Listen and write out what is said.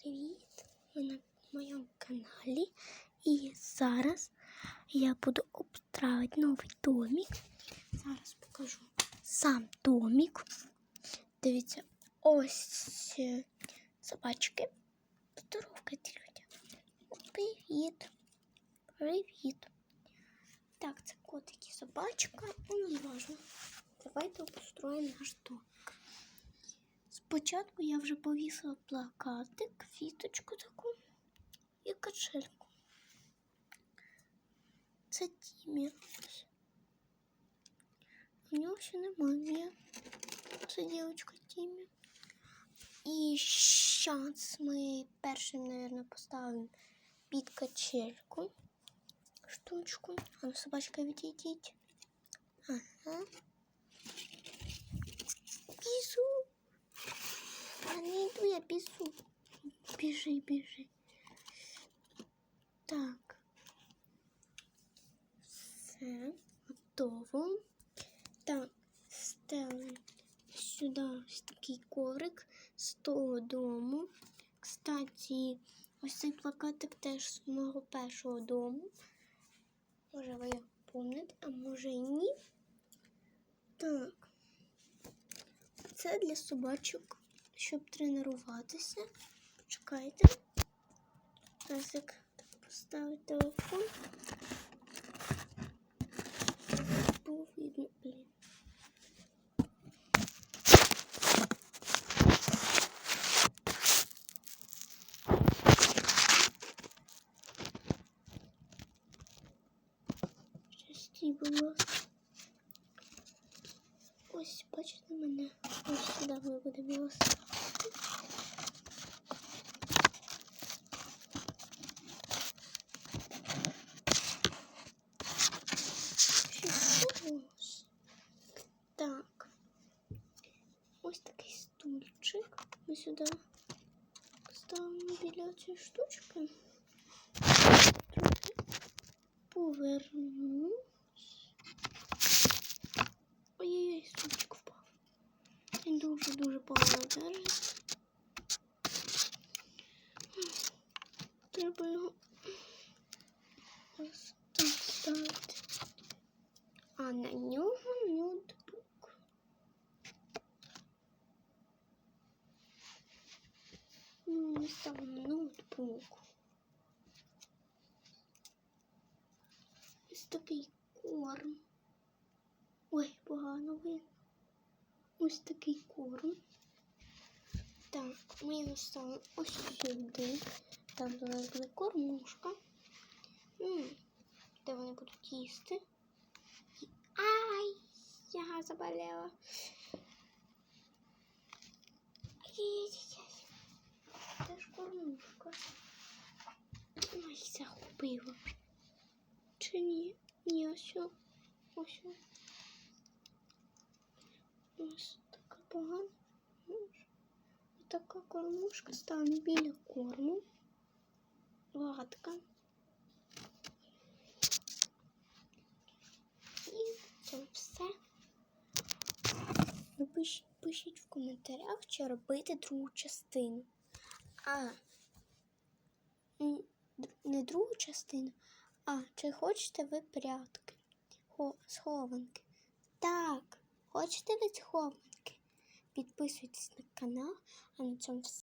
Привіт! Ви на моєму каналі. І зараз я буду обставити новий домик. Зараз покажу сам домик. Дивіться, ось е, собачки. Здоровкайте, люди. Привіт. Привіт. Так, це котик і собачка. Ну, не важно. Давайте обустроїмо наш домик. Спочатку я вже повісила плакатик, квіточку таку і качельку. Це Тімі. У нього ще немає. Це дівчинка Тімі. І зараз ми першим, мабуть, поставимо під качельку штучку. А ну, собачка відійдіть. Ага. Бізу. А не йду, я біжу. Біжи, біжи. Так. Все, готово. Так, ставимо сюди такий коврик з того дому. Кстати, ось цей плакатик теж з мого першого дому. Може, ви його помните, а може і ні. Так. Це для собачок, щоб тренуватися. Почекайте. Зараз як поставити телефон. Було видно, блін. Ось, бачите мене. Ось сюди ми будемо його ставити. Так. Ось такий стульчик. Ми сюди ставимо біля цієї штучки. Трохи поверну. Держить. Треба його ставити. А на нього ноутбук. Ну, не ставимо ноутбук. Ось такий корм. Ой, погано видно. Ось такий корм. Так, ми його ставимо ось сюди. Там до нас буде кормушка. М, Де вони будуть їсти. Ай, я заболела. Ай-яй-яй. Це ж кормушка. Ой, загубила. Чи ні? Ні, ось. о, Ось. о. Ось така погана. Ось Така кормушка стане біля корму. Гладка. І це все. Ви пишіть в коментарях, чи робити другу частину. А не другу частину, а чи хочете ви прятки, хо- схованки. Так, хочете ви схованки? Підписуйтесь на канал, а на цьому все.